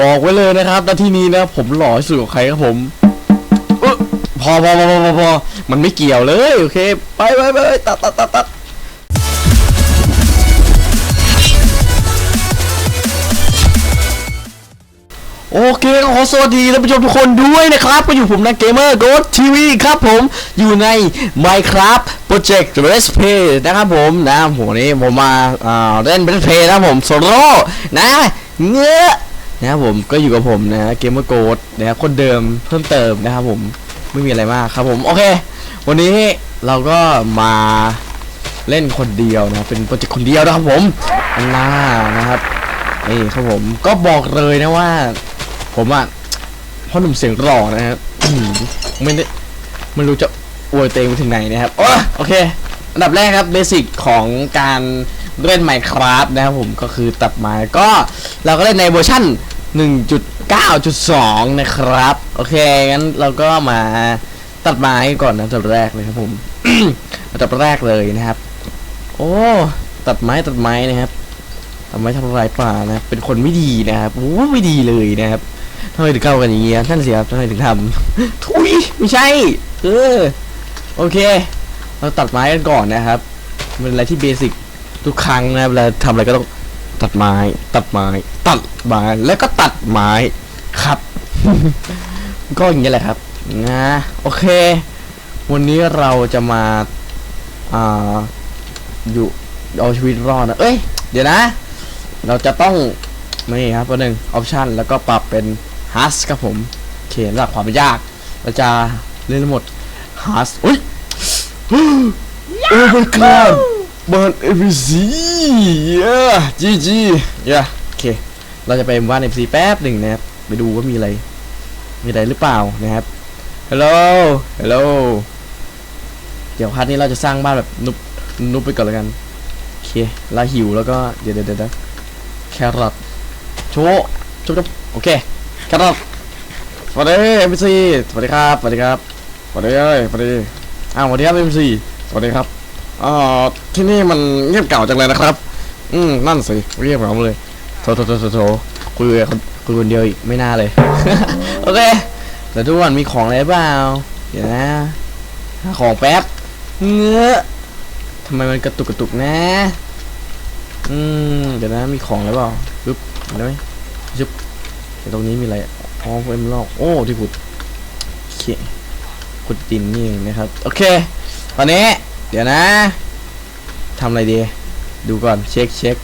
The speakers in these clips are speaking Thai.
บอกไว้เลยนะครับนาที่นี้นะผมหล่อที่สุดของใครครับผมอพอพอพอพอพอพอมันไม่เกี่ยวเลยโอเค ไปไปไปตัดตัดตัดตัดโอเคขอสวัสดีท่านผู้ชมทุกคนด้วยนะครับก็อยู่ผมนะเกมเมอร์โกดทีวีครับผมอยู่ใน Minecraft Project Let's Play นะครับผมนะผมนี้ผมมาเล่นเป็นเพย์นะผมโซโล่นะเงื้อ นะครับผมก็อยู่กับผมนะเกมเมอร์โกดนะครับคนเดิมเพิ่มเติมนะครับผมไม่มีอะไรมากครับผมโอเค วันนี้เราก็มาเล่นคนเดียวนะเป็นโปรเจกต์คนเดียวนะครับผมอันน่านะครับนี่ครับผมก็บอกเลยนะว่า ผมอะพ่อหนุ่มเสียงหล่อนะครับไม่ได้ไม่รู้จะอวยตัวเองไปถึงไหนนะครับโอ้โอเคอันดับแรกครับเบสิกของการเล่น Minecraft นะครับผมก็คือตัดไม้ก็เราก็เล่นในเวอร์ชั่น 1.9.2 นะครับ โอเค งั้นเราก็มาตัดไม้ก่อนนะอัดแรกเลยครับผมอันดับแรกเลยนะครับ โอ้ ตัดไม้ตัดไม้นะครับทำไมทำลายป่านะ เป็นคนไม่ดีนะครับโอ้ไม่ดีเลยนะครับทำไมถึงเข้ากันอย่างเงี้ยท่านเสียครับทำไมถึงทำทุยไม่ใช่ เออ โอเค เราตัดไม้กันก่อนนะครับเป็นอะไรที่เบสิกทุกครั้งนะเวลาทำอะไรก็ต้อง ตัดไม้ ตัดไม้ ตัดไม้แล้วก็ตัดไม้ครับ ก็อย่างนี้แหละครับนะโอเค วันนี้เราจะมาอ่าอยู่เอาชีวิตรอดนะเอ้ย เดี๋ยวนะ เราจะต้องนี่ครับตัวหนึ่งออปชันแล้วก็ปรับเป็นฮัสครับผมโอเคระดับความยากเราจะเล่นหมดฮัสอุ้ยโอ้ my god เบิ ร์นเอฟซีเย้จีจีเย้โอเค เราจะไปบ้านเอฟซีแป๊บหนึ่งนะครับ ไปดูว่ามีอะไร มีอะไรหรือเปล่านะครับฮัลโหลฮัลโหลเดี๋ยวพัดนี้เราจะสร้างบ้านแบบนุบนุบไปก่อนแล้วกัน โอเคเราหิวแล้วก็ เดี๋ยวเดี๋ยวเดี๋ยวแครอทโชว์ชุบชุบโอเคแครอทสวัสดีเอ็มซีสวัสดีครับ สวัสดีครับ สวัสดีเอ้ยสวัสดี อ้าวสวัสดีครับเอ็มซีสวัสดีครับ อ่าที่นี่มันเงียบเก่าจังเลยนะครับ อืมนั่นสิเรียบเหงาเลยโถโถโถโถโถคุยกับคนคุยคนเดียวอีกไม่น่าเลย โอเคแต่ทุกวันมีของอะไรเปล่าเดี๋ยวนะหาของแป๊บเงื้อทำไมมันกระตุกกระตุกนะ อืมเดี๋ยวนะมีของอะไรเปล่าปึ๊บเห็นไหมจุ๊บเดี๋ยวตรงนี้มีอะไรอ๋อเอ็มลอกโอ้ที่ขุดโอเคขุดดินนี่เองนะครับ โอเค ตอนนี้ เดี๋ยวนะทำอะไรดี ดูก่อนเช็คเช็ค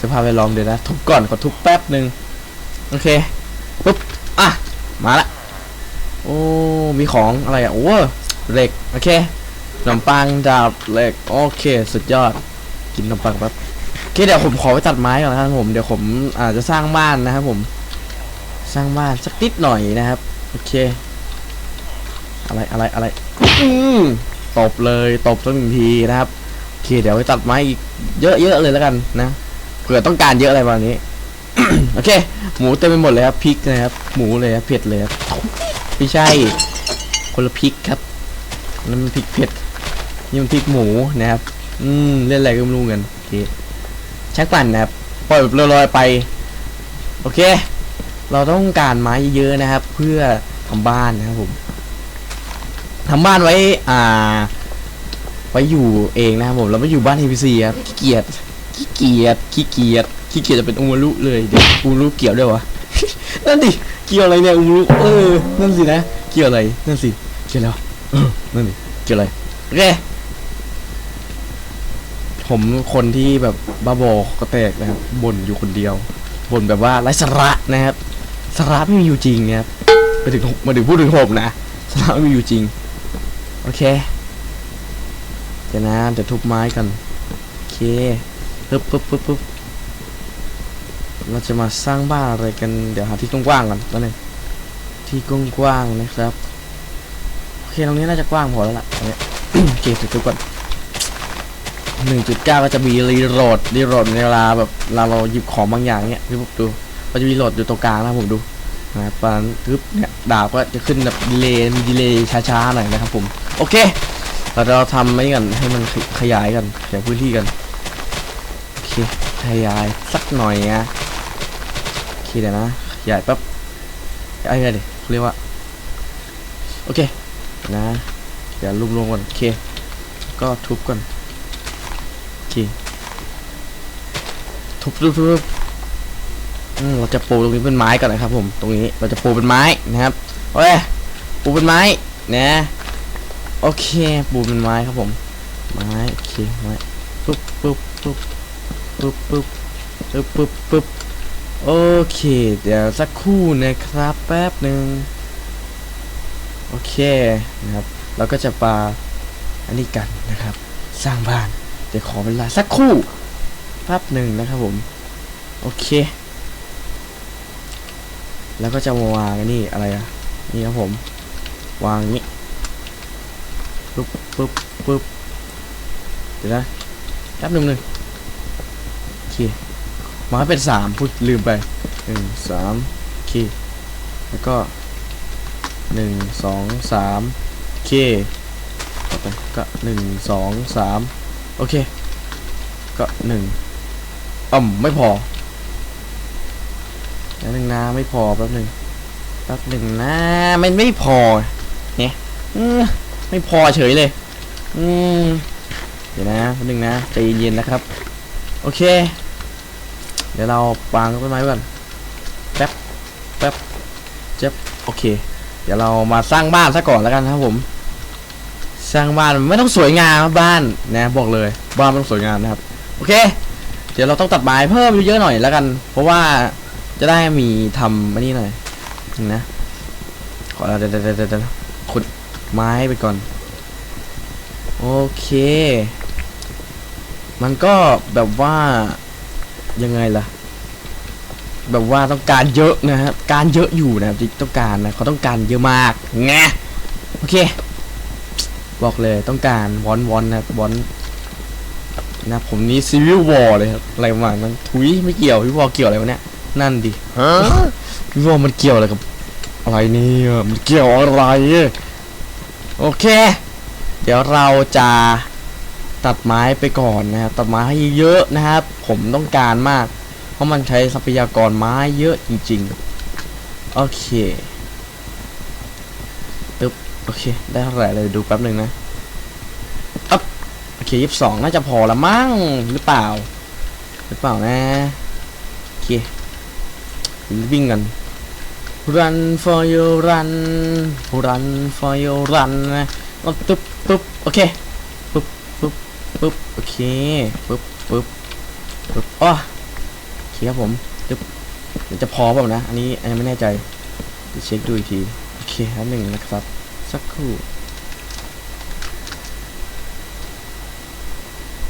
สภาพแวดล้อมเดี๋ยวนะ ทุบก่อนขอทุบแป๊บหนึ่งโอเคปุ๊บอะมาละโอ้มีของอะไรอะโอ้เหล็กโอเคขนมปังดาบเหล็กโอเค สุดยอดกินขนมปังแป๊บโอเคเดี๋ยวผมขอไปตัดไม้ก่อนนะครับผมเดี๋ยวผมอาจจะสร้างบ้านนะครับผม สร้างบ้านสักนิดหน่อยนะครับโอเค อะไรอะไรอะไรอืม ตบเลยตบสักหนึ่งทีนะครับโอเคเดี๋ยวไปตัดไม้อีกเยอะๆเลยแล้วกันนะเผื่อต้องการเยอะอะไรประมาณนี้โอเค หมูเต็มไปหมดเลยครับพริกนะครับ หมูเลยครับเผ็ดเลยครับไม่ใช่ คนละพริกครับนั่นมันพริกเผ็ดนี่มันพริกหมูนะครับ อืมเล่นอะไรก็ไม่รู้กันโอเคชักปั่นนะครับปล่อยแบบลอยๆไป โอเค เราต้องการไม้เยอะๆนะครับ เพื่อทำบ้านนะครับผม ทำบ้านไว้ อ่า ไว้อยู่เองนะครับผมเราไม่อยู่บ้าน NPC ครับขี้เกียจขี้เกียจขี้เกียจขี้เกียจจะเป็นอูมารุเลยเดี๋ยวอูมารุเกี่ยวด้วยวะนั่นดิเกี่ยวอะไรเนี่ยอูมารุเออนั่นสินะเกี่ยวอะไรนั่นสิเกี่ยวแล้วะเออนั่นดิเกี่ยวอะไรโอเคผมคนที่แบบบ้าบอก็แตกนะครับบ่นอยู่คนเดียวบ่นแบบว่าไร้สาระนะครับสาระไม่มีอยู่จริงนะครับมาถึงมาถึงพูดถึงผมนะสาระไม่มีอยู่จริง อเคเดี๋ยวนะเดี๋ยวทุบไม้กันโอเคปึ๊บปึ๊บปึ๊บปึ๊บเราจะมาสร้างบ้านอะไรกัน เดี๋ยวหาที่กว้างๆก่อนตอนนี้ที่กว้างๆนะครับโอเคตรงนี้น่าจะกว้างพอแล้วล่ะตรงเนี้ยโอเคทุบก่อนหนึ่งจุดเก้าก็จะมีรีโหลดรีโหลดในเวลาแบบเราเราหยิบของบางอย่างเนี้ยพี่ผมดูก็จะมีโหลดอยู่ตรงกลางนะผมดูนะครับปานปึ๊บเนี่ยดาบก็จะขึ้นแบบดีเลย์มีดีเลย์ช้าๆหน่อยนะครับผม โอเคเราเราทำไว้กันให้มันขยายกันขยายพื้นที่กันโอเคขยายสักหน่อยนะโอเคเดี๋ยวนะขใหญ่แป๊บไอ้ไงดิเขาเรียกว่าโอเคนะเดี๋ยวรวมๆก่อนโอเค ก็ทุบก่อนโอเคทุบทุบทุบเราจะปูตรงนี้เป็นไม้ก่อนนะครับผมตรงนี้เราจะปูเป็นไม้นะครับโอ้ยปูเป็นไม้นะ โอเคปูเป็นไม้ครับผมไม้โอเคไม้ปุ๊บปุ๊บปุ๊บปุ๊บปุ๊บปุ๊บปุ๊บปุ๊บโอเค เดี๋ยวสักครู่นะครับแป๊บหนึ่งโอเคนะครับ เราก็จะปาอันนี้กันนะครับ สร้างบ้าน เดี๋ยวขอเวลาสักครู่แป๊บหนึ่งนะครับผม โอเค แล้วก็จะวางนี่อะไรอะนี่ครับผม วางนี้ ปุ๊บปุ๊บปุ๊บเดี๋ยวนะแป๊บหนึ่งหนึ่งโอเคมาให้เป็นสามพูดลืมไปหนึ่งสามโอเคแล้วก็หนึ่งสองสามโอเคต่อไปก็หนึ่งสองสามโอเค ก็หนึ่งอ่อมไม่พอแป๊บหนึ่งนะไม่พอแป๊บหนึ่งแป๊บหนึ่งนะมันไม่พอเนี่ย ไม่พอเฉยเลย อืมเดี๋ยวนะแป๊บหนึงนะใจเย็นๆนะครับ โอเค เดี๋ยวเราวางต้นไม้ก่อนแป๊บแป๊บเจ็บโอเค เดี๋ยวเรามาสร้างบ้านซะก่อนแล้วกันนะครับผม สร้างบ้านไม่ต้องสวยงามครับบ้านนะบอกเลยบ้านไม่ต้องสวยงามนะครับ โอเค เดี๋ยวเราต้องตัดไม้เพิ่มเยอะๆหน่อยแล้วกัน เพราะว่าจะได้มีทำอันนี้หน่อยนะขอเดี๋ยวเดี๋ยวเดี๋ยวเดี๋ยว ไม้ไปก่อน โอเค มันก็แบบว่ายังไงล่ะ แบบว่าต้องการเยอะนะครับ การเยอะอยู่นะครับที่ต้องการนะเขาต้องการเยอะมากไงโอเค บอกเลยต้องการวอนวอนนะครับวอนนะผมนี่ซีวิววอลเลยครับอะไรประมาณนั้นทุยไม่เกี่ยวพี่วอลเกี่ยวอะไรวะเนี่ยนั่นดิพี่วอลมันเกี่ยวอะไรกับอะไรเนี่ยมันเกี่ยวอะไร โอเค เดี๋ยวเราจะตัดไม้ไปก่อนนะครับตัดไม้ให้เยอะนะครับ ผมต้องการมาก เพราะมันใช้ทรัพยากรไม้เยอะจริงๆ โอเคปึ๊บโอเค ได้เท่าไหร่เลยดูแป๊บหนึ่งนะอ๊บโอเคยี่สิบสองน่าจะพอละมั้งหรือเปล่า หรือเปล่านะ โอเควิ่งกัน run for you run run for you run นะเอาปึ๊บปึ๊บโอเคปึ๊บปึ๊บปึ๊บโอเคปึ๊บปึ๊บปึ๊บอ้อโอเคครับผมปึ๊บเดี๋ยวจะพอเปล่านะ อันนี้อันนี้ไม่แน่ใจเดี๋ยวเช็คดูอีกทีโอเคครับหนึ่งนะครับ สักครู่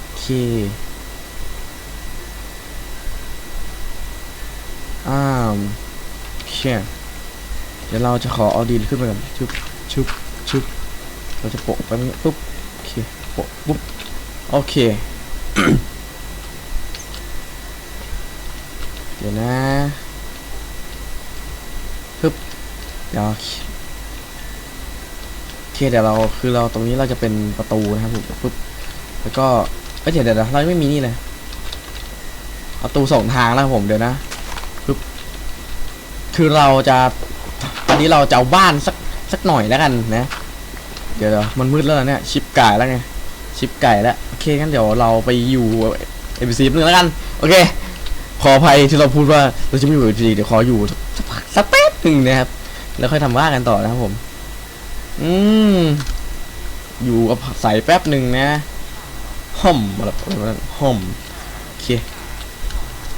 โอเคอ้าวโอเค เดี๋ยวเราจะขอเอาดินขึ้นไปก่อนชุบชุบชุบเราจะโปะไปนี้ปุ๊บโอเคโปะปุ๊บโอเค เดี๋ยวนะปึ๊บเดี๋ยวโอเคเดี๋ยวเราคือเราตรงนี้เราจะเป็นประตูนะครับผมปุ๊บแล้วก็เอ้ยเดี๋ยวเดี๋ยวเราไม่มีนี่เลยประตูสองทางแล้วผมเดี๋ยวนะปึ๊บคือเราจะ อันนี้เราจะเอาบ้านสักสักหน่อยแล้วกันนะ เดี๋ยวมันมืดแล้วเนี่ยชิปไก่แล้วไงชิปไก่แล้วโอเคงั้นเดี๋ยวเราไปอยู่เอ็มซีนึงแล้วกันโอเค ขออภัยที่เราพูดว่าเราจะไม่อยู่เอ็มซีเดี๋ยวขออยู่สักพักสักแป๊บหนึ่งนะครับแล้วค่อยทำว่ากันต่อนะครับผม อืมอยู่กับใส่แป๊บหนึ่งนะห่มอะไรอะไระนั่นห่มโอเค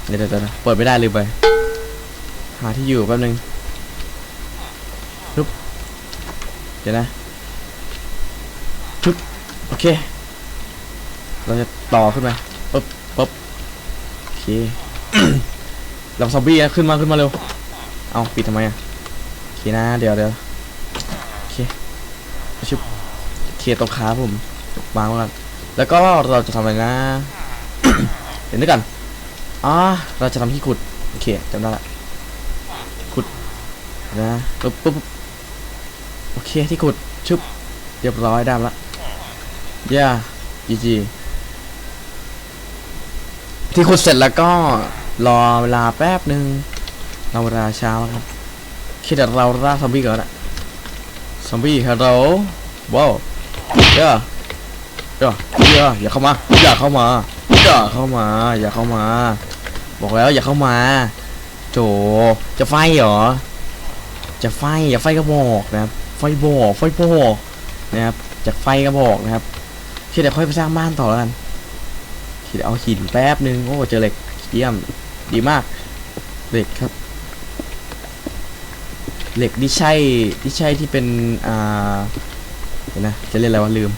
เดี๋ยวเดี๋ยวเปิดไม่ได้ลืมไป หาที่อยู่แป๊บหนึ่ง เดี๋ยวนะชุบโอเค เราจะต่อขึ้นมาปึ๊บปึ๊บโอเคลองซอมบี้นะขึ้นมาขึ้นมาเร็ว เอาปิดทำไมอะโอเคนะเดี๋ยวเดี๋ยวโอเคชุบโอเคตรงขาผมวางไว้ก่อนแล้วก็เราจะทำอะไรนะเดี๋ยวนึกกันอ่าเราจะทำที่ขุด โอเคจำได้ละขุดนะปึ๊บปึ๊บปึ๊บ โอเคที่ขุดชุบเรียบร้อยได้ละย่าจีจีที่ขุดเสร็จแล้วก็รอเวลาแป๊บหนึ่งเราราเช้าครับคิดแต่เราล่าซอมบี้ก่อนนะซอมบี้ฮัลโหลว้าวเด้อเด้อเด้ออย่าเข้ามา อย่าเข้ามา อย่าเข้ามา อย่าเข้ามา บอกแล้วอย่าเข้ามา โจ จะไฟเหรอ จะไฟอย่าไฟกระบอกนะครับ ไฟบอกไฟบอกนะครับจากไฟกระบอกนะครับคิดแต่ค่อยไปสร้างบ้านต่อแล้วกันคิดเอาหินแป๊บนึงโอ้เจอเหล็กเยี่ยมดีมากเหล็กครับ เหล็กที่ใช่ที่ใช่ที่เป็นอ่าเดี๋ยวนะจะเล่นอะไรวะลืม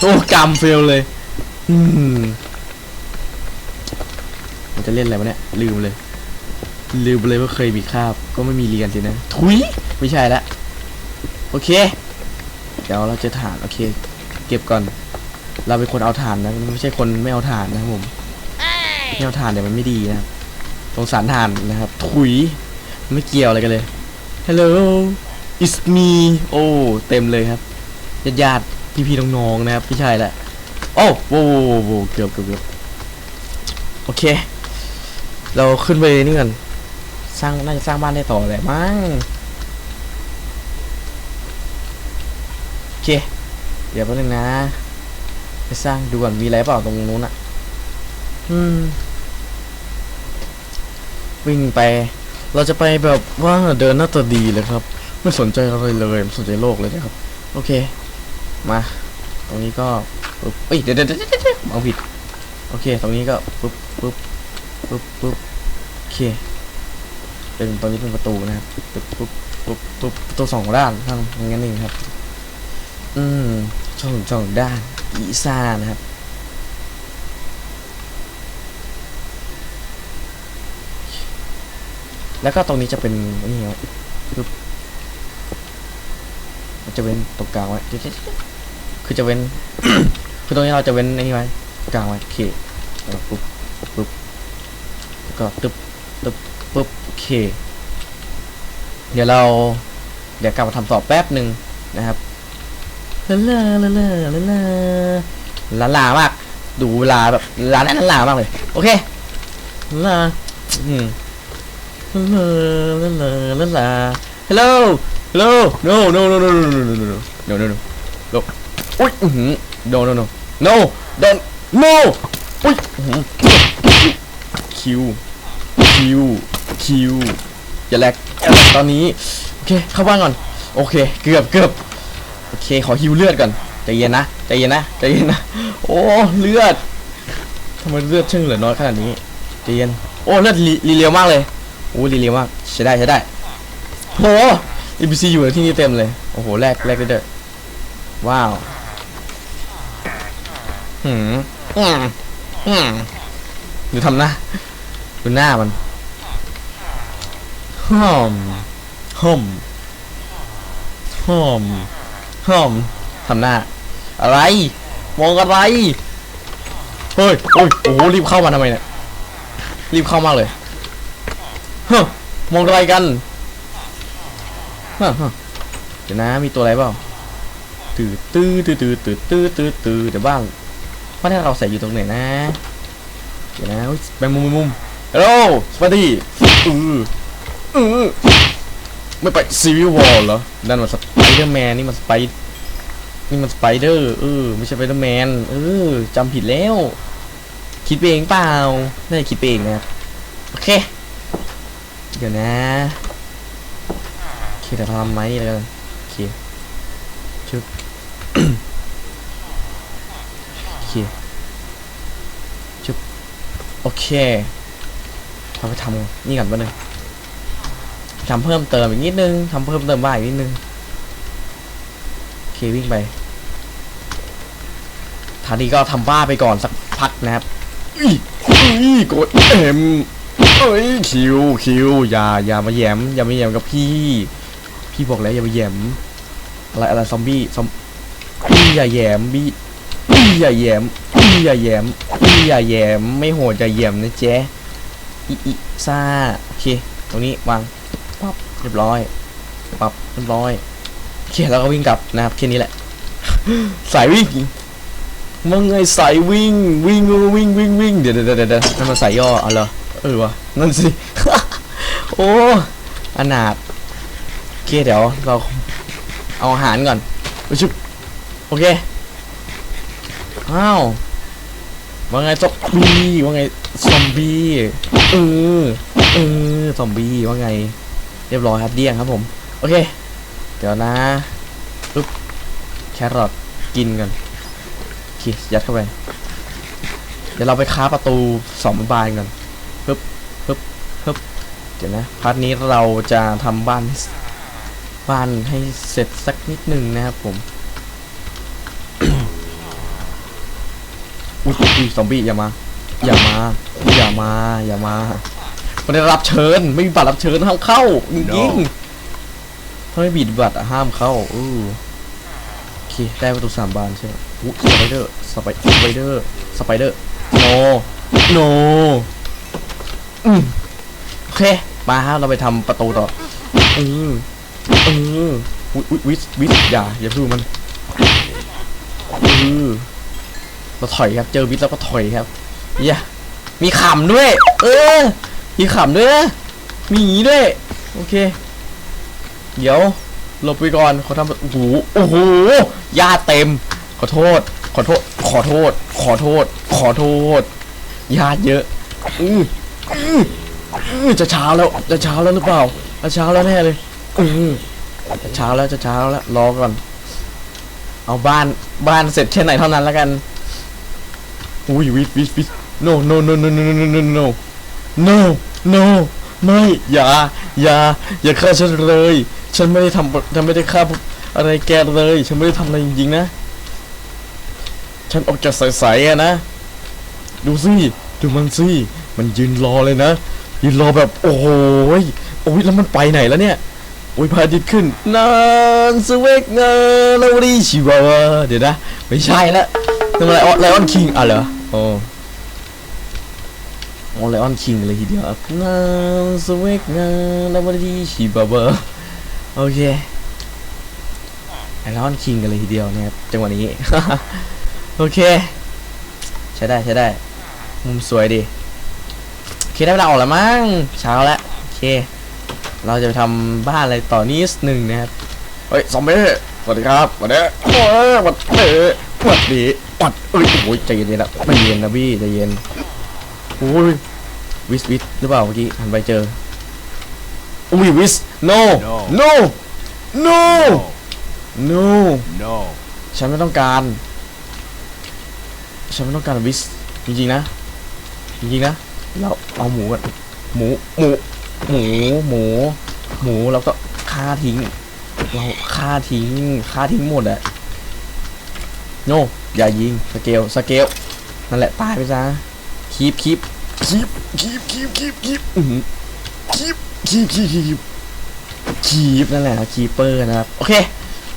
โอ้กำเฟลเลยอืมมันจะเล่นอะไรวะเนี่ยลืมเลยลืมเลยว่าเคยมีคาบก็ไม่มีเรียนสินะ ทุยไม่ใช่ละ อเค เดี๋ยวเราจะฐานโอเค เก็บก่อน เราเป็นคนเอาฐานนะไม่ใช่คนไม่เอาฐานนะครับผมไม่เอาฐานเดี๋ยวมันไม่ดีนะครับสงสารฐานนะครับ ถุยไม่เกี่ยวอะไรกันเลย Hello it's me โอ้เต็มเลยครับญาติญาติพี่พี่ๆน้องๆนะครับไม่ใช่ละโอ้โว้โว้โว้โว้เกือบเกือบเกือบโอเค เราขึ้นไปนี่กันสร้างน่าจะสร้างบ้านได้ต่อแหละมั้งโอ เค เดี๋ยวแป๊บนึงนะ ไปสร้างดูก่อนมีอะไรเปล่าตรงนู้นอะอืม วิ่งไป เราจะไปแบบว่าเดินหน้าตาดีเลยครับ ไม่สนใจอะไรเลยไม่สนใจโลกเลยนะครับ โอเค มา ตรงนี้ก็ปึ๊บเอ้ยเดี๋ยวเดี๋ยวเดี๋ยวเดี๋ยวเอาผิด โอเค ตรงนี้ก็ปึ๊บปึ๊บปึ๊บปึ๊บโอเค เป็นตรงนี้เป็นประตูนะครับปึ๊บปึ๊บปึ๊บปึ๊บประตูสองด้านทั้งงั้นเองครับ อืมช่องสองด้านอีซ่านะครับ แล้วก็ตรงนี้จะเป็นนี่ครับปึ๊บมันจะเว้นตรงกลางไว้คือจะเว้นคือตรงนี้เราจะเว้นนี่ไว้กลางไว้โอเคแล้วก็ปุ๊บปุ๊บแล้วก็ตึ๊บตึ๊บปุ๊บโอเค เดี๋ยวเราเดี๋ยวกลับมาทำต่อแป๊บหนึ่งนะครับ ลาลาลาลาลาลาลาลามาก ดูเวลาแบบลาแน่นลามากเลย โอเคลาอืมลาลาลาลาลา hello hello no no no no no no no no no no no no no อุ้ยอือหือ no no no no don't no อุ้ยอื้อหือคิวคิวคิวอย่าแลกตอนนี้ โอเค เข้าบ้านก่อน โอเค เกือบเกือบ อเคขอฮิวเลือดก่อนใจเย็นนะใจเย็นนะใจเย็นนะโอ้เลือดทำไมเลือดช่งเหลือน้อยขนาดนี้ใจเย็นโอ้เลือดรีเรียวมากเลยโอ้รีเรียวมากใช้ได้ใช้ได้โห NPC อยู่ที่นี้เต็มเลยโอ้โหแลกแลกได้ด้วยว้าวหืมอืมอืมดูทำหน้าดูหน้ามันหอมหอมหอม หอมทำหน้า อะไร มองอะไร เฮ้ยโอ้ยโอ้รีบเข้ามาทำไมเนี่ย รีบเข้ามาเลยเฮ้มองอะไรกันเฮ้เดี๋ยวนะ มีตัวอะไรเปล่าตื่ตื้อตื้อตื้อตื้อตื้อตื้อตื้อเดี๋ยวบ้างว่าถ้าเราใส่อยู่ตรงไหนนะ เดี๋ยวนะแบงมุมมุมฮัลโหลสวัสดีอืออือ ไม่ไปซีวิววอลเหรอ นั่นมันสไปเดอร์แมนนี่มันสไปนี่มันสไปเดอร์เออไม่ใช่สไปเดอร์แมนเออจำผิดแล้ว คิดไปเองเปล่าน่าจะคิดไปเองนะโอเค เดี๋ยวนะโอเคเดี๋ยวทำไม้นี่แล้วกันโอเคชึบโอเคชึบโอเคเราไปทำนี่ก่อนแป๊บนึง ทำเพิ่มเติมอีกนิดนึงทำเพิ่มเติมบ้างอีกนิดนึงโอเควิ่งไปทานี้ก็ทำบ้าไปก่อนสักพักนะครับอีอีกดเอ็มเอ้ยคิวคิวอย่าอย่ามาแยมอย่ามาแยมกับพี่ พี่บอกแล้วอย่ามาแยมอะไรอะไรซอมบี้ซอมบี้อย่าแยมบี้บี้อย่าแยมบี้อย่าแยมบี้อย่าแยมไม่โหดอย่าแยมนะเจ๊อีอีซ่าโอเคตรงนี้วาง ปั๊บเรียบร้อยปั๊บเรียบร้อยโอเคแล้วก็วิ่งกลับนะครับแค่นี้แหละ สายวิ่งมึงไงสายวิ่ง วิ่งวิ่งวิ่งวิ่งเดี๋ยวเดี๋ยวเดี๋ยวเดี๋ยวนั่นมันสายย่อเอาเหรอเออวะนั่นสิโอ้อนาถโอเคเดี๋ยวเราเอาอาหารก่อนไปชุบโอเคอ้าวว่าไงซอมบี้ว่าไงซอมบี้เออเออซอมบี้ว่าไง เรียบร้อยครับเดี้ยงครับผม โอเค เดี๋ยวนะปึ๊บแครอทกินกันโอเคยัดเข้าไป เดี๋ยวเราไปค้าประตูสองบานกันปึ๊บปึ๊บปึ๊บเดี๋ยวนะพาร์ทนี้เราจะทำบ้านบ้านให้เสร็จสักนิดหนึ่งนะครับผมอุ้ยอุ้ยซอมบี้อย่ามา อย่ามา อย่ามา อย่ามา ไม่ได้รับเชิญ ไม่มีบัตรรับเชิญห้ามเข้าจริงๆถ้าไม่มีบัตรอะห้ามเข้าอือโอเคได้ประตูสามบานใช่ไหมอุ๊ยสไปเดอร์สไปสไปเดอร์สไปเดอร์โนโนอืมโอเคมาฮะเราไปทำประตูต่อเออเอออุ๊ยอุ๊ยวิสวิสอย่าอย่าพูดมันเออเราถอยครับ เจอวิสแล้วก็ถอยครับ เย้มีขำด้วย เออ มีขำด้วยนะมีอย่างนี้ด้วย โอเค เดี๋ยวหลบไปก่อนขอทำโอ้โหโอ้โหญาเต็ม ขอโทษ ขอโทษ ขอโทษ ขอโทษ ขอโทษญาเยอะ อืออืออือจะเช้าแล้ว จะเช้าแล้วหรือเปล่า จะเช้าแล้วแน่เลย อือจะเช้าแล้วจะเช้าแล้วรอก่อน เอาบ้านบ้านเสร็จแค่ไหนเท่านั้นแล้วกัน อุ้ยวิสวิสวิส no no no no no no no no no no ไม่อย่าอย่าอย่าฆ่าฉันเลย ฉันไม่ได้ทำฉันไม่ได้ฆ่าอะไรแกเลย ฉันไม่ได้ทำอะไรจริงๆนะ ฉันออกจากใสๆอะนะ ดูสิดูมันสิมันยืนรอเลยนะ ยืนรอแบบโอ้โหยโอ้ยแล้วมันไปไหนแล้วเนี่ยโอ้ยพระอาทิตย์ขึ้นนานสเวกเนอร์ลาวดีชิวาเดี๋ยวนะ ไม่ใช่ละทำไมไลออนคิงอะเหรอโอ้ โอ้ไลออนคิงเลยทีเดียวครับนานสเวกเนอร์ลาวดีชิวาวาโอเคไลออนคิงกันเลยทีเดียวนะครับจังหวะนี้ โอเค ใช้ได้ใช้ได้ มุมสวยดีโอเคได้เวลาออกแล้วมั้งเช้าแล้วโอเค เราจะไปทำบ้านอะไรต่อนิดหนึ่งนะครับเฮ้ยซอมบี้สวัสดีครับสวัสดีโอ้ยสวัสดีสวัสดีปัดเอ้ยโอ้ยใจเย็นนะไม่เย็นนะพี่ใจเย็น อ้ยวิสวิสหรือเปล่าเมื่อกี้หันไปเจออุ้ยวิส no no no no No. ฉันไม่ต้องการ ฉันไม่ต้องการวิสจริงๆนะจริงๆนะเราเอาหมูกันหมูหมูหมูหมูหมูเราก็ฆ่าทิ้งเราฆ่าทิ้งฆ่าทิ้งหมดอะโนอย่ายิงสเกลสเกลนั่นแหละตายไปซะ คีบคีบคีบคีบคีบคีบคีบคีบคีบคีบคีบคีบนั่นแหละคีเปอร์นะครับ โอเค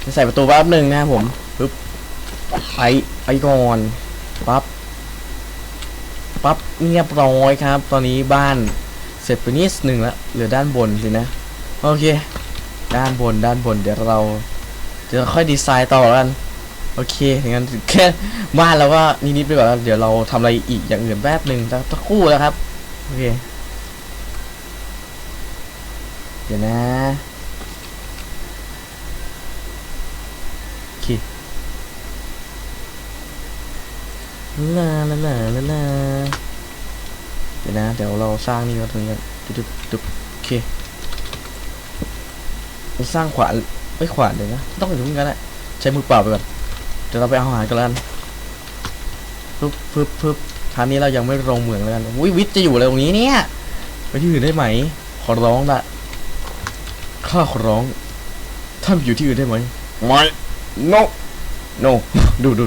จะใส่ประตูแป๊บหนึ่งนะครับผมปึ๊บไปไปก่อนปั๊บปั๊บเงียบร้อยครับ ตอนนี้บ้านเสร็จไปนิดหนึ่งแล้วเหลือด้านบนสินะ โอเค ด้านบนด้านบนเดี๋ยวเราเดี๋ยวค่อยดีไซน์ต่อกัน โอเคงั้นแค่บ้านเราก็นิดๆไปก่อนแล้วเดี๋ยวเราทำอะไรอีกอย่างอื่นแป๊บหนึ่งสักสักครู่แล้วครับ โอเค เดี๋ยวนะโอเคลาลาลาลาลาเดี๋ยวนะ เดี๋ยวเราสร้างนี่ก็ตรงนี้ตึ๊บตึ๊บโอเคสร้างขวานไม่ขวานเลยนะ ต้องอยู่ตรงกันแหละใช้มือเปล่าไปก่อน เดี๋ยวเราไปเอาอาหารกันแล้วกันปึ๊บปึ๊บปึ๊บคราวนี้เรายังไม่ลงเหมืองแล้วกันวิวิทย์จะอยู่อะไรตรงนี้เนี่ย ไปที่อื่นได้ไหม ขอร้องละข้าขอร้อง ท่านไปอยู่ที่อื่นได้ไหมไม่ no no ดูดู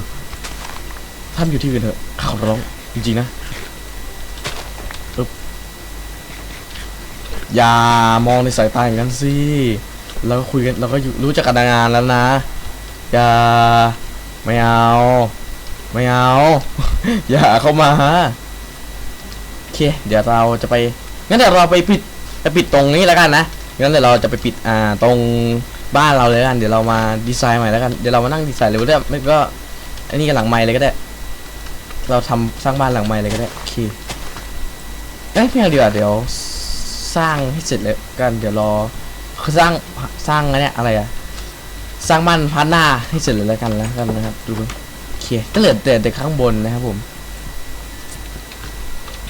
ท่านอยู่ที่อื่นเถอะข้าขอร้อง จริงๆนะปึ๊บอย่ามองในสายตาอย่างนั้นสิเราก็คุยกันเราก็อยู่รู้จักกันนานแล้วนะอย่า ไม่เอา ไม่เอา อย่าเข้ามาโอเค เดี๋ยวเราจะไป งั้นเดี๋ยวเราไปปิดไปปิดตรงนี้แล้วกันนะ งั้นเดี๋ยวเราจะไปปิดอ่าตรงบ้านเราเลยแล้วกัน เดี๋ยวเรามาดีไซน์ใหม่แล้วกัน เดี๋ยวเรามานั่งดีไซน์เลยก็ได้ไม่ก็ อันนี้กันหลังไม้เลยก็ได้ เราทำสร้างบ้านหลังไม้เลยก็ได้ โอเค เอ้ยไม่เอาดีกว่าเดี๋ยวสร้างให้เสร็จเลยกัน เดี๋ยวรอสร้างสร้างอะไรเนี่ยอะไรอะ สร้างบ้านพันหน้าให้เสร็จเลยแล้วกันแล้วกันนะครับดูโอเคก็เหลือแต่แต่ข้างบนนะครับผม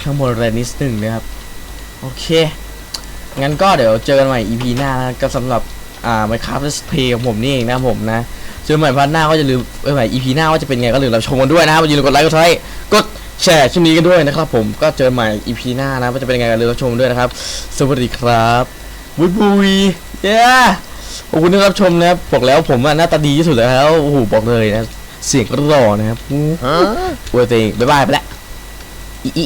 ข้างบนอะไรนิดหนึ่งนะครับ โอเค งั้นก็เดี๋ยวเจอกันใหม่ EP หน้านะก็สำหรับอ่า Minecraft s Play ของผมนี่เองนะผมนะเจอใหม่พาร์ทหน้าก็จะลืมเอ้ยใหม่ EP หน้าว่าจะเป็นไงก็ลืมรับชมกันด้วยนะครับอย่าลืมกดไลค์กดไลค์กดแชร์ช่วงนี้กันด้วยนะครับผมก็เจอใหม่ EP หน้านะว่าจะเป็นยังไงก็ลืมรับชมด้วยนะครับ สวัสดีครับบุยบุยเย้ ขอบคุณที่รับชมนะครับบอกแล้วผมอะหน้าตาดีที่สุดแล้วโอ้โหบอกเลยนะ เสียงก็หล่อนะครับอู้อวยตัวเองบ๊ายบายไปแล้วอีอี